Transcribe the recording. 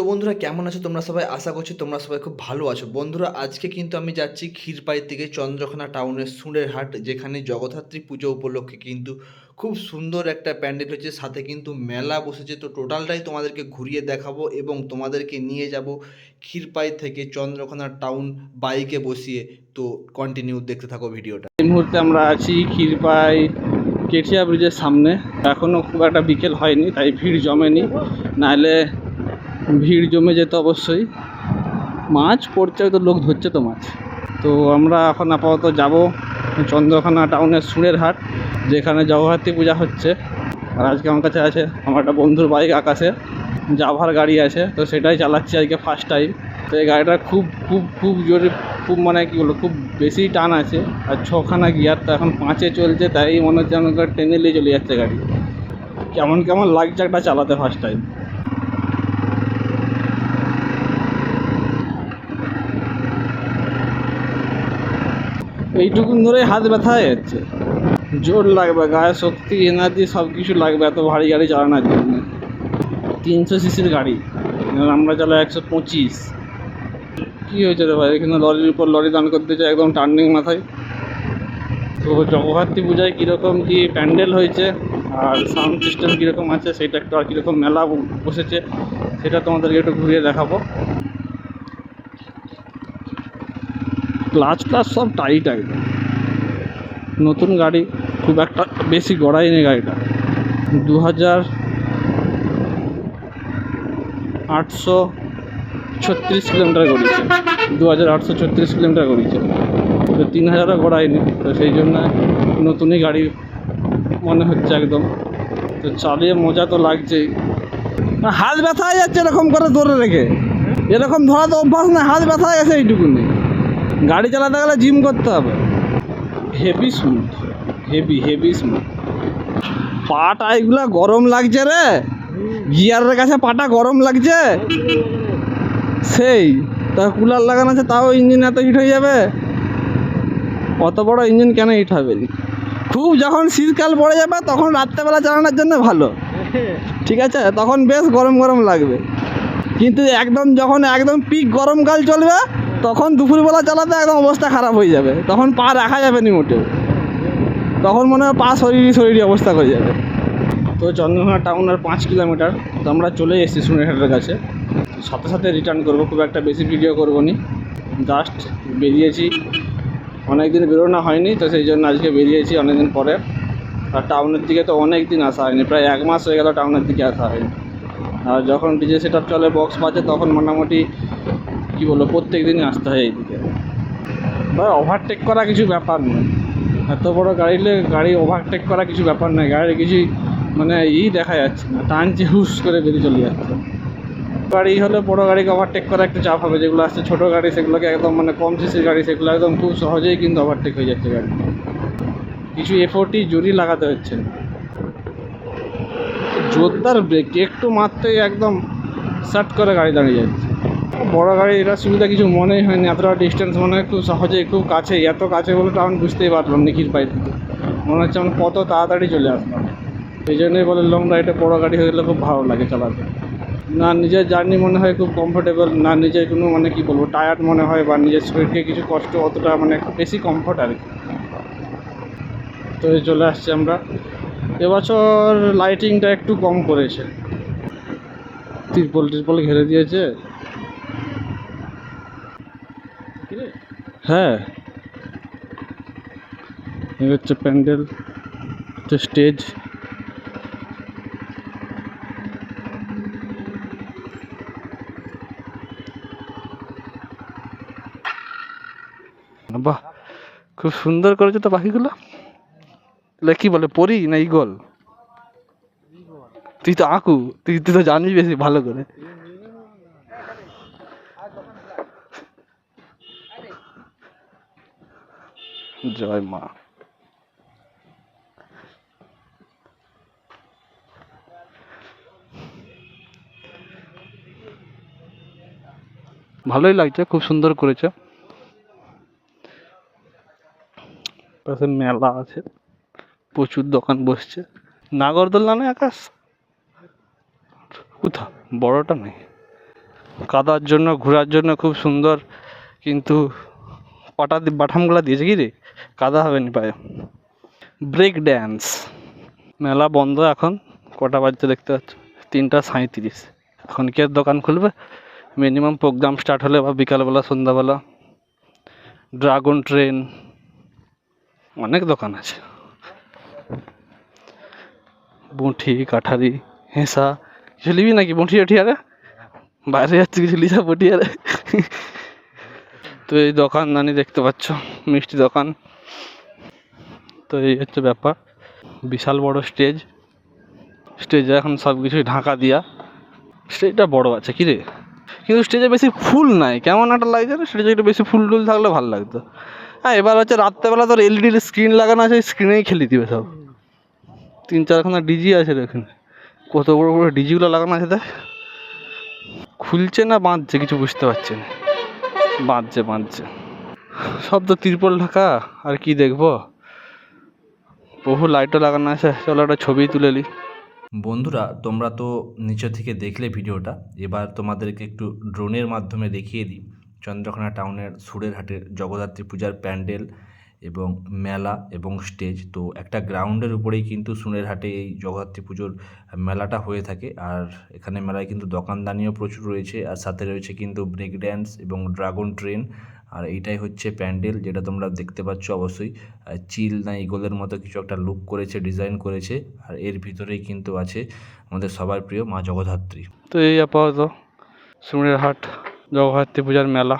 তো বন্ধুরা কেমন আছো? তোমরা সবাই আশা করছি তোমরা সবাই খুব ভালো আছো। বন্ধুরা, আজকে কিন্তু আমি যাচ্ছি ক্ষীরপাই থেকে চন্দ্রকোনা টাউনের সুরের হাট যেখানে জগদ্ধাত্রী পুজো উপলক্ষে কিন্তু খুব সুন্দর একটা প্যান্ডেল হয়েছে। সাথে কিন্তু মেলা বসেছে। তো টোটালটাই তোমাদেরকে ঘুরিয়ে দেখাবো এবং তোমাদেরকে নিয়ে যাব ক্ষীরপাই থেকে চন্দ্রকোনা টাউন বাইকে বসিয়ে। তো কন্টিনিউ দেখতে থাকো ভিডিওটা। এই মুহূর্তে আমরা আছি ক্ষীরপাই কেঠিয়া ব্রিজের সামনে। এখনও খুব একটা বিকেল হয়নি, তাই ভিড় জমেনি। নাহলে ভিড় জমে যেত অবশ্যই। মাছ, পড়ছে হয়তো লোক ধরছে তো মাছ। তো আমরা এখন আপাতত যাব চন্দ্রকোনা টাউনের সুরের হাট, যেখানে জগদ্ধাত্রী পূজা হচ্ছে। আর আজকে আমার কাছে আছে আমার একটা বন্ধুর বাইক আকাশে। জাভার গাড়ি আছে, তো সেটাই চালাচ্ছি আজকে ফার্স্ট টাইম তো এই গাড়িটা খুব খুব খুব জোরে, খুব মানে কী বলব, খুব বেশি টান আছে। আর ছখানা গিয়ার তো এখন পাঁচে চলছে, তাই মনে হচ্ছে আমাকে টেনে নিয়ে চলে যাচ্ছে গাড়ি। কেমন কেমন লাগছে একটা চালাতে ফার্স্ট টাইম এইটুকুন ধরেই হাত ব্যথা হয়ে যাচ্ছে। জোর লাগবে, গায়ে শক্তি এনার্জি সব কিছু লাগবে, এত ভারী গাড়ি চালানোর জন্য। তিনশো সিসির গাড়ি আমরা চালাই একশো পঁচিশ। কী হয়েছে রে ভাই? এখানে লরির উপর লরি দান করতে চাই একদম টার্নিং মাথায়। তো জগদ্ধাত্রী পূজায় কীরকম কী প্যান্ডেল হয়েছে আর সাউন্ড সিস্টেম কীরকম আছে সেটা একটু আর কীরকম মেলা বসেছে, সেটা তোমাদেরকে একটু ঘুরিয়ে দেখাবো। ক্লাচ ক্লাচ সব টাইট একদম নতুন গাড়ি, খুব একটা বেশি গড়ায়নি গাড়িটা। দু হাজার আটশো ছত্রিশ কিলোমিটার গড়িয়েছে। দু হাজার আটশো ছত্রিশ কিলোমিটার গড়িয়েছে। তো তিন হাজারও গড়ায়নি তো সেই জন্য নতুনই গাড়ি মনে হচ্ছে একদম। তো চালিয়ে মজা তো লাগছেই। হাত ব্যথা হয়ে যাচ্ছে এরকম করে ধরে রেখে। এরকম ধরা তো অভ্যাস না হাত ব্যথা হয়ে গেছে এইটুকুনি। গাড়ি চালাতে গেলে জিম করতে হবে। Heavy smooth heavy heavy smooth পাটা এগুলা গরম লাগছে রে। গিয়ারের কাছে পাটা গরম লাগছে। সেই, তা কুলার লাগানো আছে, তাও ইঞ্জিন এত হিট হয়ে যাবে। অত বড় ইঞ্জিন কেন হিট হবে খুব যখন শীতকাল পড়ে যাবে, তখন রাত্রেবেলা চালানোর জন্য ভালো। ঠিক আছে? তখন বেশ গরম গরম লাগবে। কিন্তু একদম যখন একদম পিক গরমকাল চলবে তখন দুপুরবেলা চালাতে একদম অবস্থা খারাপ হয়ে যাবে। তখন পা রাখা যাবে না মোটেও। তখন মনে হয় পা শরীরই শরীরই অবস্থা করে যাবে। তো চন্দ্রকোনা টাউন আর পাঁচ কিলোমিটার। তো আমরা চলে এসেছি সুনেরহাটের কাছে। সাথে সাথে রিটার্ন করব, খুব একটা বেশি ভিডিও করব নি। জাস্ট বেরিয়েছি। অনেক দিন বেরোনো হয়নি, তো সেই জন্য আজকে বেরিয়েছি অনেক দিন পরে। আর টাউনের দিকে তো অনেক দিন আসা হয়নি, প্রায় এক মাস হয়ে গেল টাউনের দিকে আসা হয়নি। আর যখন ডিজে সেট চলে বক্স বাজে, তখন মোটামুটি কী বলব, প্রত্যেক দিনই আসতে হয় এইদিকে। ভাই ওভারটেক করা কিছু ব্যাপার নয়। এত বড় গাড়িলে গাড়ি ওভারটেক করা কিছু ব্যাপার নয়। গাড়ির কিছু মানে ই দেখা যাচ্ছে না টানছে হুস করে বেরিয়ে চলে যাচ্ছে। গাড়ি হলে বড় গাড়িকে ওভারটেক করা একটা চাপ হবে। যেগুলো আসছে, ছোটো গাড়ি, সেগুলোকে একদম মানে কম সিসির গাড়ি, সেগুলো একদম খুব সহজেই কিন্তু ওভারটেক হয়ে যাচ্ছে গাড়ি। কিছু এফোর্টি জোরই লাগাতে হচ্ছে। জোরদার ব্রেক একটু মারতেই একদম সাট করে গাড়ি দাঁড়িয়ে যাচ্ছে। বড় গাড়ি এটা সুবিধা কিছু মনেই হয়নি। এতটা ডিস্টেন্স মনে হয় খুব সহজেই খুব কাছে এত কাছে বলে আমি বুঝতেই পারলাম নিখির পাই থেকে। মনে হচ্ছে আমার কত তাড়াতাড়ি চলে আসলাম। এই জন্যই বলে লং রাইডে বড় গাড়ি হয়ে গেলে খুব ভালো লাগে চালাতে। না, নিজের জার্নি মনে হয় খুব কমফোর্টেবল না নিজের কোনো মানে কি বলব টায়ার্ড মনে হয় বা নিজের শরীরকে কিছু কষ্ট অতটা মানে বেশি কমফোর্ট আর কি। তো চলে আসছি আমরা। এবছর লাইটিংটা একটু কম করেছে। তিরপল টিরপল ঘিরে দিয়েছে। হ্যাঁ এই হচ্ছে প্যান্ডেল হচ্ছে স্টেজ বাহ খুব সুন্দর করেছে তো পাখিগুলো এগুলো কি বলে পরি না ইগল তুই তো আঁকু তুই তুই তো জানিস বেশি ভালো করে জয় মা। ভালোই লাগছে, খুব সুন্দর করেছে। পাশে মেলা আছে, প্রচুর দোকান বসছে। নাগরদোল্লা না আকাশ? কোথা? বড়টা নেই। কাদার জন্য, ঘোরার জন্য খুব সুন্দর, কিন্তু পাটা বাঠামগুলো দিয়েছে কি রে? কাদা হবে নি পায়ে। ব্রেক ড্যান্স মেলা বন্ধ এখন, কটা বাজতে দেখতে পাচ্ছ? তিনটা সাঁইত্রিশ। এখন কি আর দোকান খুলবে? মিনিমাম প্রোগ্রাম স্টার্ট হলে বা বিকালবেলা, সন্ধ্যাবেলা। ড্রাগন ট্রেন অনেক দোকান আছে। বুঁঠি, কাঠারি, হেঁসা। কিছু নিবি নাকি বুঁঠি উঠি আরে? বাইরে যাচ্ছে, কিছু লিসা বুটি আরে? তো এই দোকানদানি দেখতে পাচ্ছ, মিষ্টি দোকান। তো এই হচ্ছে ব্যাপার, বিশাল বড় স্টেজ। স্টেজে এখন সব কিছুই ঢাকা দিয়া। স্টেজটা বড় আছে কি রে? কিন্তু স্টেজে বেশি ফুল নাই, কেমন একটা লাগছে না স্টেজে একটু বেশি ফুল টুল থাকলে ভালো লাগতো। হ্যাঁ এবার হচ্ছে রাত্রেবেলা তোর এলইডির স্ক্রিন লাগানো আছে স্ক্রিনেই খেলে দিবে সব। তিন চারখানা ডিজি আছে রে এখানে কত বড় বড় ডিজিগুলো লাগানো আছে দেখ। খুলছে না বাঁধছে কিছু বুঝতে পারছি না। বাঁধছে বাঁধছে। সব তো ত্রিপল ঢাকা, আর কি দেখব? বহু লাইটও লাগানো আছে, চলো একটা ছবি তুলে নিই। বন্ধুরা, তোমরা তো নিচে থেকে দেখলে ভিডিওটা, এবার তোমাদেরকে একটু ড্রোনের মাধ্যমে দেখিয়ে দিই। চন্দ্রকোনা টাউনের সুরের হাটের জগদ্ধাত্রী পূজার প্যান্ডেল এবং মেলা এবং স্টেজ তো একটা গ্রাউন্ডের উপরেই কিন্তু সুনের হাটে এই জগদ্ধাত্রী পুজোর মেলাটা হয়ে থাকে। আর এখানে মেলায় কিন্তু দোকানদানিও প্রচুর রয়েছে। আর সাথে রয়েছে কিন্তু ব্রেক ড্যান্স এবং ড্রাগন ট্রেন আর এইটাই হচ্ছে প্যান্ডেল, যেটা তোমরা দেখতে পাচ্ছ অবশ্যই। চিল না ইগলের মতো কিছু একটা লুক করেছে ডিজাইন করেছে। আর এর ভিতরেই কিন্তু আছে আমাদের সবার প্রিয় মা জগদ্ধাত্রী। তো এই আপাতত সুমনের হাট জগদ্ধাত্রী পূজার মেলা।